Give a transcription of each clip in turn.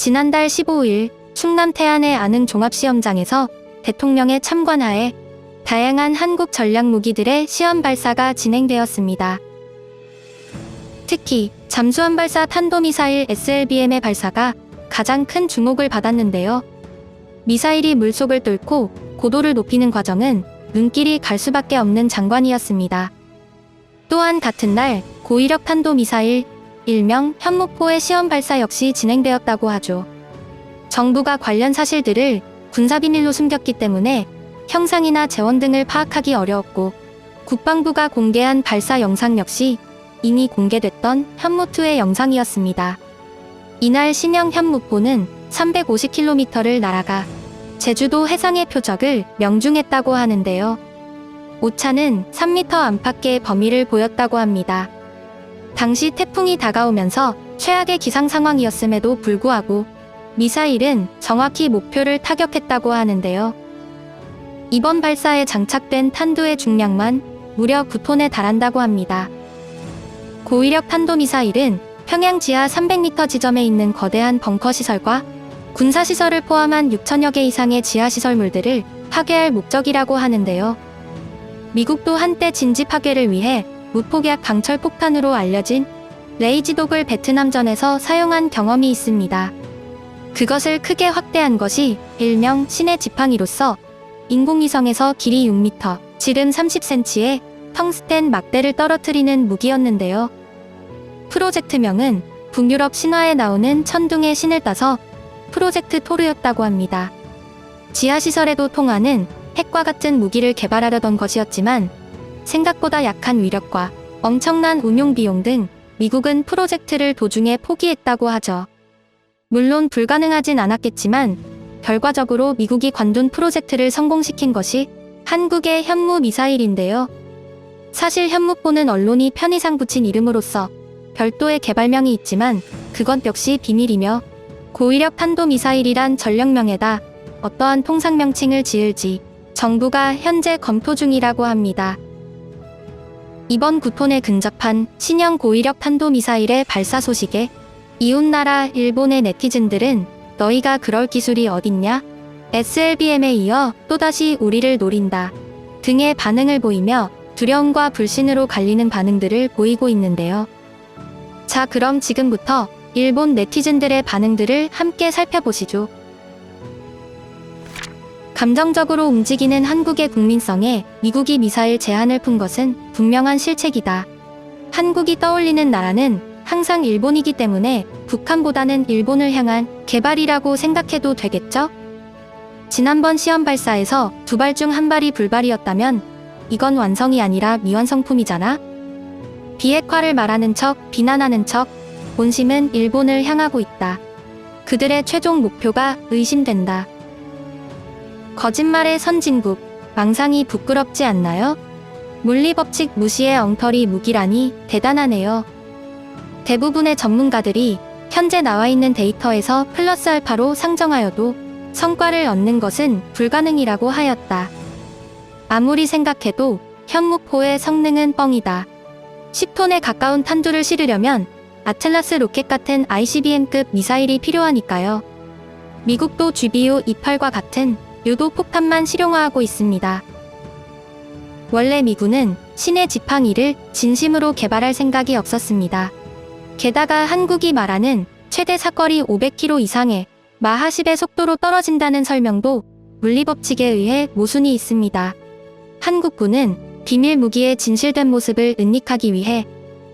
지난달 15일 충남 태안의 안흥 종합시험장에서 대통령의 참관하에 다양한 한국 전략 무기들의 시험 발사가 진행되었습니다. 특히 잠수함 발사 탄도미사일 SLBM의 발사가 가장 큰 주목을 받았는데요. 미사일이 물속을 뚫고 고도를 높이는 과정은 눈길이 갈 수밖에 없는 장관이었습니다. 또한 같은 날 고위력 탄도미사일 일명 현무포의 시험 발사 역시 진행되었다고 하죠. 정부가 관련 사실들을 군사비밀로 숨겼기 때문에 형상이나 재원 등을 파악하기 어려웠고 국방부가 공개한 발사 영상 역시 이미 공개됐던 현무2의 영상이었습니다. 이날 신형 현무포는 350km를 날아가 제주도 해상의 표적을 명중했다고 하는데요. 오차는 3m 안팎의 범위를 보였다고 합니다. 당시 태풍이 다가오면서 최악의 기상 상황이었음에도 불구하고 미사일은 정확히 목표를 타격했다고 하는데요. 이번 발사에 장착된 탄두의 중량만 무려 9톤에 달한다고 합니다. 고위력 탄도미사일은 평양 지하 300m 지점에 있는 거대한 벙커 시설과 군사시설을 포함한 6천여 개 이상의 지하시설물들을 파괴할 목적이라고 하는데요. 미국도 한때 진지 파괴를 위해 무폭약 강철 폭탄으로 알려진 레이지독을 베트남전에서 사용한 경험이 있습니다. 그것을 크게 확대한 것이 일명 신의 지팡이로서 인공위성에서 길이 6m, 지름 30cm의 텅스텐 막대를 떨어뜨리는 무기였는데요. 프로젝트명은 북유럽 신화에 나오는 천둥의 신을 따서 프로젝트 토르였다고 합니다. 지하시설에도 통하는 핵과 같은 무기를 개발하려던 것이었지만 생각보다 약한 위력과 엄청난 운용 비용 등 미국은 프로젝트를 도중에 포기했다고 하죠. 물론 불가능하진 않았겠지만 결과적으로 미국이 관둔 프로젝트를 성공시킨 것이 한국의 현무 미사일인데요. 사실 현무포는 언론이 편의상 붙인 이름으로서 별도의 개발명이 있지만 그건 역시 비밀이며 고위력 탄도 미사일이란 전력명에다 어떠한 통상 명칭을 지을지 정부가 현재 검토 중이라고 합니다. 이번 9톤에 근접한 신형 고위력 탄도미사일의 발사 소식에 이웃나라 일본의 네티즌들은 너희가 그럴 기술이 어딨냐? SLBM에 이어 또다시 우리를 노린다. 등의 반응을 보이며 두려움과 불신으로 갈리는 반응들을 보이고 있는데요. 자, 그럼 지금부터 일본 네티즌들의 반응들을 함께 살펴보시죠. 감정적으로 움직이는 한국의 국민성에 미국이 미사일 제한을 푼 것은 분명한 실책이다. 한국이 떠올리는 나라는 항상 일본이기 때문에 북한보다는 일본을 향한 개발이라고 생각해도 되겠죠? 지난번 시험 발사에서 두 발 중 한 발이 불발이었다면 이건 완성이 아니라 미완성품이잖아? 비핵화를 말하는 척, 비난하는 척, 본심은 일본을 향하고 있다. 그들의 최종 목표가 의심된다. 거짓말의 선진국, 망상이 부끄럽지 않나요? 물리법칙 무시의 엉터리 무기라니 대단하네요. 대부분의 전문가들이 현재 나와 있는 데이터에서 플러스 알파로 상정하여도 성과를 얻는 것은 불가능이라고 하였다. 아무리 생각해도 현무포의 성능은 뻥이다. 10톤에 가까운 탄두를 실으려면 아틀라스 로켓 같은 ICBM급 미사일이 필요하니까요. 미국도 GBU-28과 같은 유도 폭탄만 실용화하고 있습니다. 원래 미군은 신의 지팡이를 진심으로 개발할 생각이 없었습니다. 게다가 한국이 말하는 최대 사거리 500km 이상의 마하 10의 속도로 떨어진다는 설명도 물리법칙에 의해 모순이 있습니다. 한국군은 비밀 무기의 진실된 모습을 은닉하기 위해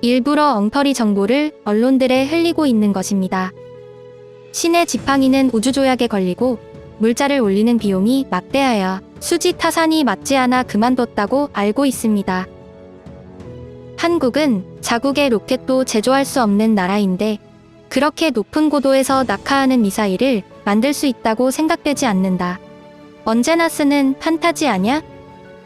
일부러 엉터리 정보를 언론들에 흘리고 있는 것입니다. 신의 지팡이는 우주조약에 걸리고 물자를 올리는 비용이 막대하여 수지 타산이 맞지 않아 그만뒀다고 알고 있습니다. 한국은 자국의 로켓도 제조할 수 없는 나라인데 그렇게 높은 고도에서 낙하하는 미사일을 만들 수 있다고 생각되지 않는다. 언제나 쓰는 판타지 아냐?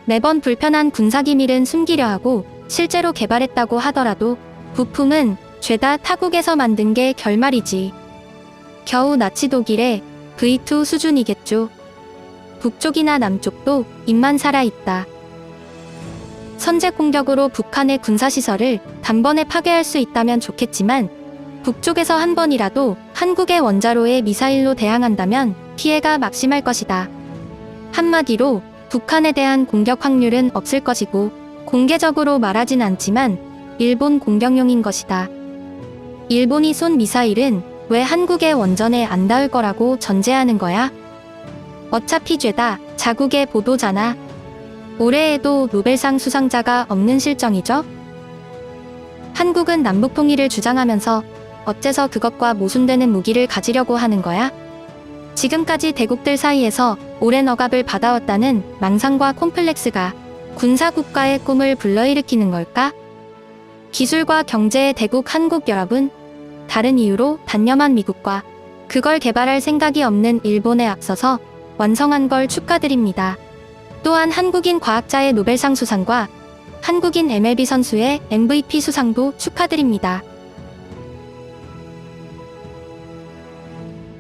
매번 불편한 군사기밀은 숨기려 하고 실제로 개발했다고 하더라도 부품은 죄다 타국에서 만든 게 결말이지. 겨우 나치 독일의 V2 수준이겠죠. 북쪽이나 남쪽도 입만 살아있다. 선제 공격으로 북한의 군사시설을 단번에 파괴할 수 있다면 좋겠지만 북쪽에서 한 번이라도 한국의 원자로에 미사일로 대항한다면 피해가 막심할 것이다. 한마디로 북한에 대한 공격 확률은 없을 것이고 공개적으로 말하진 않지만 일본 공격용인 것이다. 일본이 쏜 미사일은 왜 한국의 원전에 안 닿을 거라고 전제하는 거야? 어차피 죄다 자국의 보도잖아. 올해에도 노벨상 수상자가 없는 실정이죠? 한국은 남북 통일을 주장하면서 어째서 그것과 모순되는 무기를 가지려고 하는 거야? 지금까지 대국들 사이에서 오랜 억압을 받아왔다는 망상과 콤플렉스가 군사국가의 꿈을 불러일으키는 걸까? 기술과 경제의 대국 한국 여러분, 다른 이유로 단념한 미국과 그걸 개발할 생각이 없는 일본에 앞서서 완성한 걸 축하드립니다. 또한 한국인 과학자의 노벨상 수상과 한국인 MLB 선수의 MVP 수상도 축하드립니다.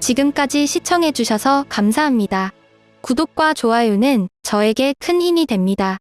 지금까지 시청해주셔서 감사합니다. 구독과 좋아요는 저에게 큰 힘이 됩니다.